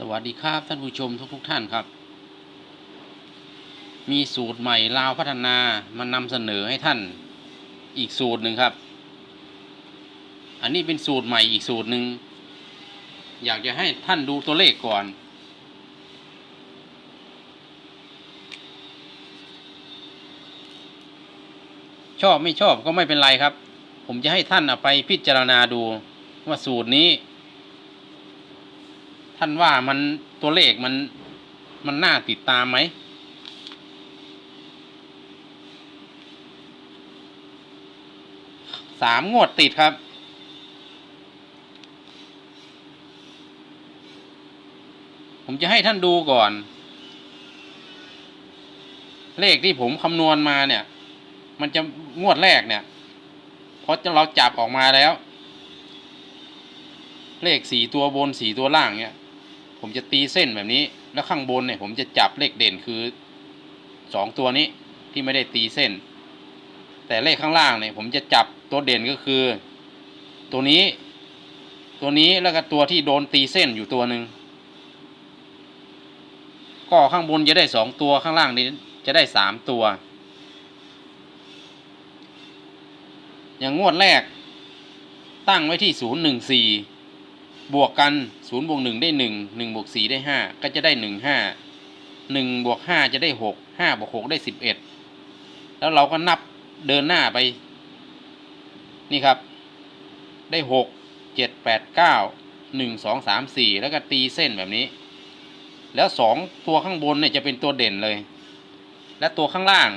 สวัสดีครับท่านผู้ชมทุกทท่านครับ มีสูตรใหม่ลาวพัฒนามานำเสนอให้ท่านอีกสูตรหนึ่งครับ อันนี้เป็นสูตรใหม่อีกสูตรหนึ่งอยากจะให้ท่านดูตัวเลขก่อน ชอบไม่ชอบก็ไม่เป็นไรครับ ผมจะให้ท่านเอาไปพิจารณาดูว่าสูตรนี้ ท่านว่ามันตัวเลขมันมันน่าติดตามไหม สามงวดติดครับ ผมจะให้ท่านดูก่อน เลขที่ผมคำนวณมาเนี่ย มันจะงวดแรกเนี่ยเพราะเราจับออกมาแล้ว เลขสี่ตัวบนสี่ตัวล่างเนี่ย ผมจะตีเส้นแบบนี้ แล้วข้างบนเนี่ยผมจะจับเลขเด่นคือสองตัวนี้ที่ไม่ได้ตีเส้น แต่เลขข้างล่างเนี่ยผมจะจับตัวเด่นก็คือ ตัวนี้ ตัวนี้แล้วก็ตัวที่โดนตีเส้นอยู่ตัวหนึ่งก็ข้างบนจะได้สองตัวข้างล่างนี้จะได้สามตัว อย่างงวดแรกตั้งไว้ที่ศูนย์หนึ่งสี่ บวกกันศูนย์บวกหนึ่งได้หนึ่งหนึ่งบวกสี่ได้ห้าก็จะได้หนึ่งห้าหนึ่งบวกห้าจะได้หกห้าบวกหกได้สิบเอ็ดแล้วเราก็นับเดินหน้าไป นี่ครับ ได้หกเจ็ดแปดเก้าหนึ่งสองสามสี่แล้วก็ตีเส้นแบบนี้ แล้วสองตัวข้างบนเนี่ยจะเป็นตัวเด่นเลย และตัวข้างล่าง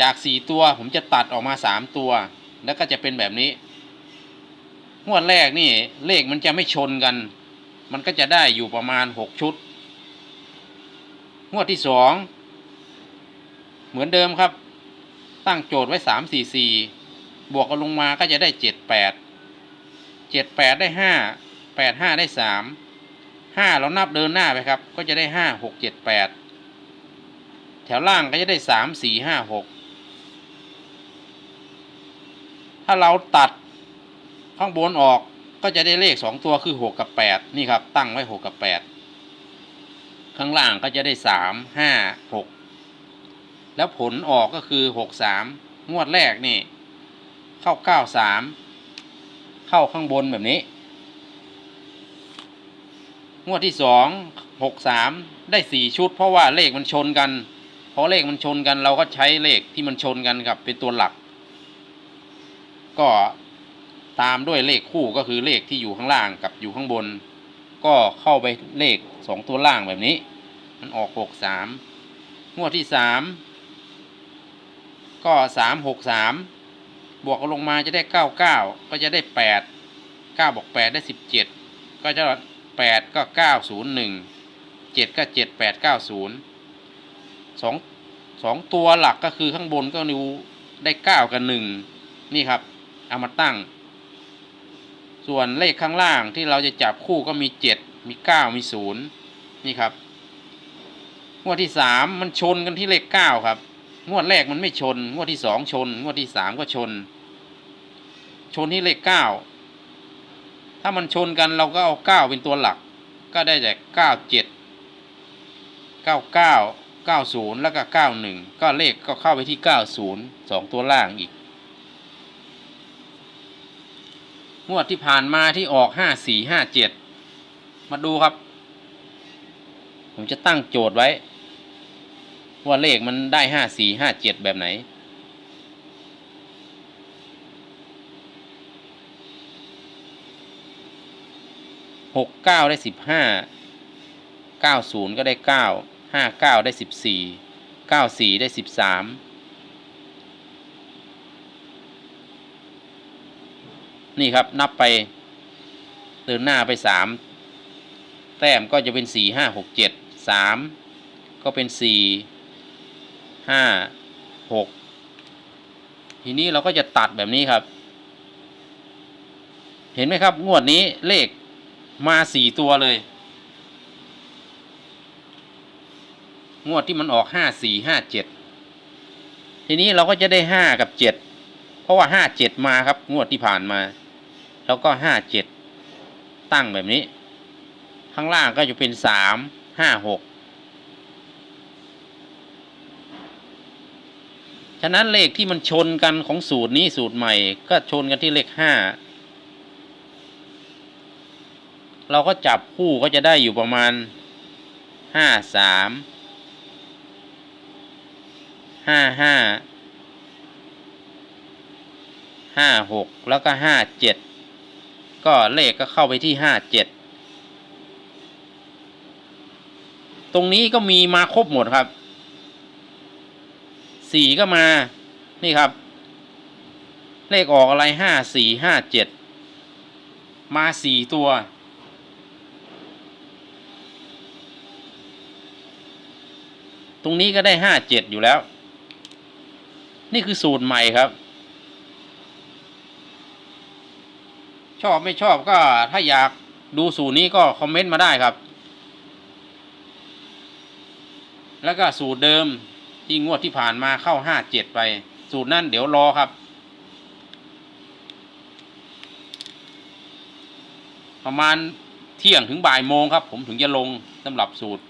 จากสี่ตัวผมจะตัดออกมาสามตัว แล้วก็จะเป็นแบบนี้ งวดแรกนี่ เลขมันจะไม่ชนกัน มันก็จะได้อยู่ประมาณหกชุด งวดที่สองเหมือนเดิมครับ ตั้งโจทย์ไว้สามสี่สี่บวกกันลงมาก็จะได้เจ็ดแปดเจ็ดแปดได้ห้าแปดห้าได้สามห้าเรานับเดินหน้าไปครับ ก็จะได้ห้าหกเจ็ดแปดแถวล่างก็จะได้สามสี่ห้าหกถ้าเราตัด ข้างบนออกก็จะได้เลขสองตัวคือหกกับแปดนี่ครับ ตั้งไว้หกกับแปดข้างล่างก็จะได้สามห้าหกแล้วผลออกก็คือหกสามงวดแรกนี่เข้าเก้าสามเข้าข้างบนแบบนี้ งวดที่สองหกสามได้สี่ชุด เพราะว่าเลขมันชนกันเพราะเลขมันชนกันเราก็ใช้เลขที่มันชนกันครับเป็นตัวหลัก ก็ ตามด้วยเลขคู่ก็คือเลขที่อยู่ข้างล่างกับอยู่ข้างบน ก็เข้าไปเลขสองตัวล่างแบบนี้ มันออกหกสามงวดที่สามก็สามหกสามบวกลงมาจะได้เก้าเก้าก็จะได้แปดเก้าบวกแปดได้สิบเจ็ดก็จะแปดก็เก้าศูนย์หนึ่งเจ็ดก็เจ็ดแปดเก้าศูนย์สองสองตัวหลักก็คือข้างบนก็นิวได้เก้ากับหนึ่งนี่ครับ เอามาตั้ง ส่วนเลขข้างล่างที่เราจะจับคู่ก็มีเจ็ดมีเก้ามีศูนย์นี่ครับงวดที่สามมันชนกันที่เลขเก้าครับ งวดแรกมันไม่ชน งวดที่สองชน งวดที่สามก็ชน ชนที่เลขเก้าถ้ามันชนกันเราก็เอาเก้าเป็นตัวหลัก ก็ได้แต่เก้าเจ็ดเก้าเก้าเก้าศูนย์แล้วก็เก้าหนึ่งก็เลขก็เข้าไปที่เก้าศูนย์สองตัวล่างอีก งวดที่ผ่านมาที่ออกห้าสี่ห้าเจ็ดมาดูครับ ผมจะตั้งโจทย์ไว้ ว่าเลขมันได้ห้าสี่ห้าเจ็ดแบบไหน หกเก้าได้สิบห้าเก้าศูนย์ก็ได้เก้าห้าเก้าได้สิบสี่เก้าสี่ได้สิบสาม นี่ครับนับไปเดินหน้าไปสามแต้มก็จะเป็นสี่ห้าหกเจ็ดสามก็เป็นสี่ห้าหกทีนี้เราก็จะตัดแบบนี้ครับ เห็นไหมครับ งวดนี้เลขมาสี่ตัวเลย งวดที่มันออกห้าสี่ห้าเจ็ดทีนี้เราก็จะได้ห้ากับเจ็ดเพราะว่าห้าเจ็ดมาครับ งวดที่ผ่านมา แล้วก็ห้าเจ็ดตั้งแบบนี้ ข้างล่างก็จะเป็นสามห้าหกฉะนั้นเลขที่มันชนกันของสูตรนี้สูตรใหม่ ก็ชนกันที่เลขห้าเราก็จับคู่ก็จะได้อยู่ประมาณห้าสามห้าห้าห้าหกแล้วก็ห้าเจ็ด ก็เลขก็เข้าไปที่ห้าเจ็ดตรงนี้ก็มีมาครบหมดครับสี่ก็มานี่ครับ เลขออกอะไรห้าสี่ห้าเจ็ดมาสี่ตัว ตรงนี้ก็ได้ห้าเจ็ดอยู่แล้ว นี่คือสูตรใหม่ครับ อบไม่ชอบก็ถ้าอยากดูสูตรนี้ก็คอมเมนต์มาได้ครับ แล้วก็สูตรเดิมที่งวดที่ผ่านมาเข้าห้าเจ็ดไป สูตรนั่นเดี๋ยวรอครับ ประมาณเที่ยงถึงบ่ายโมงครับ ผมถึงจะลงสำหรับสูตร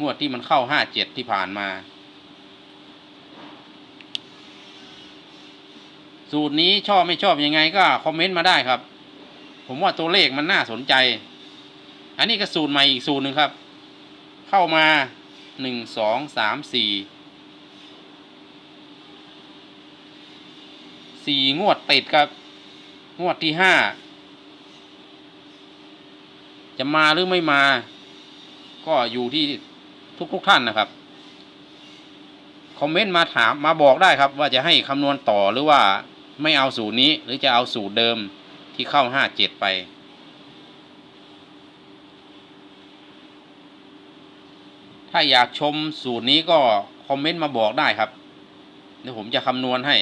งวดที่มันเข้าห้าเจ็ดที่ผ่านมา สูตรนี้ชอบไม่ชอบยังไงก็คอมเมนต์มาได้ครับ ผมว่าตัวเลขมันน่าสนใจ อันนี้ก็สูตรใหม่อีกสูตรหนึ่งครับ เข้ามาหนึ่งสองสามสี่สี่งวดติดครับ งวดที่ห้าจะมาหรือไม่มา ก็อยู่ที่ทุกทุกท่านนะครับคอมเมนต์มาถามมาบอกได้ครับ ว่าจะให้คำนวณต่อหรือว่า ไม่เอาสูตรนี้หรือจะเอาสูตรเดิมที่เข้าห้าเจ็ดไปถ้าอยากชมสูตรนี้ก็คอมเมนต์มาบอกได้ครับเดี๋ยวผมจะคำนวณให้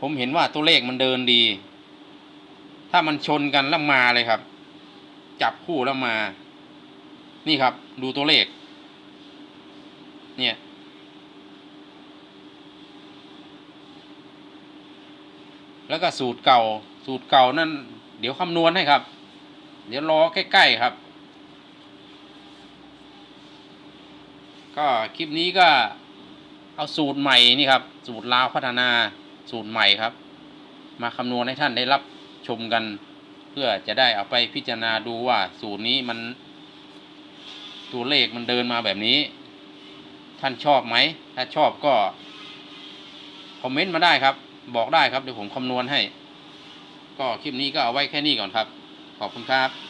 ผมเห็นว่าตัวเลขมันเดินดี ถ้ามันชนกันแล้วมาเลยครับ จับคู่แล้วมา นี่ครับ ดูตัวเลข เนี่ย แล้วก็สูตรเก่า สูตรเก่านั่นเดี๋ยวคำนวณให้ครับ เดี๋ยวรอใกล้ๆครับ ก็คลิปนี้ก็เอาสูตรใหม่นี่ครับ สูตรลาวพัฒนาสูตรใหม่ครับ มาคำนวณให้ท่านได้รับชมกัน เพื่อจะได้เอาไปพิจารณาดูว่าสูตรนี้มันตัวเลขมันเดินมาแบบนี้ ท่านชอบไหม ถ้าชอบก็ คอมเมนต์มาได้ครับ บอกได้ครับเดี๋ยวผมคำนวณให้ ก็คลิปนี้ก็เอาไว้แค่นี้ก่อนครับ ขอบคุณครับ